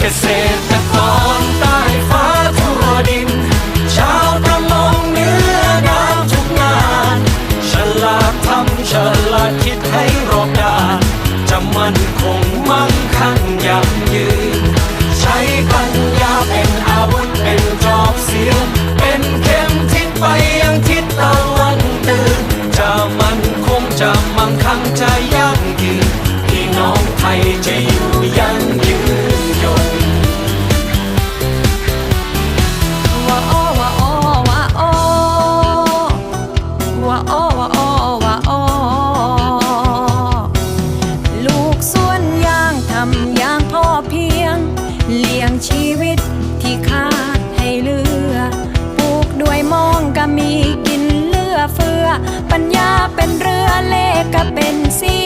เกษตรกรใต้ฟ้าทั่วดิน ชาวประมงเนื้อน้ำทุกงาน ฉลาดทำฉลาดคิดให้รอบด้านจะมันคงมั่งคั่งยั่งยืน ใช้ปัญญาเป็นอาวุธเป็นจอบเสียงเป็นเข็มทิศไปยังทิศตะวันตื่นจะมันคงจะมั่งคั่งใจำอย่างพ่อเพียง เลี้ยงชีวิตที่ขาดให้เลือปลูกด้วยมองก็มีกินเลือเฟือ ปัญญาเป็นเรือเลขก็เป็นสี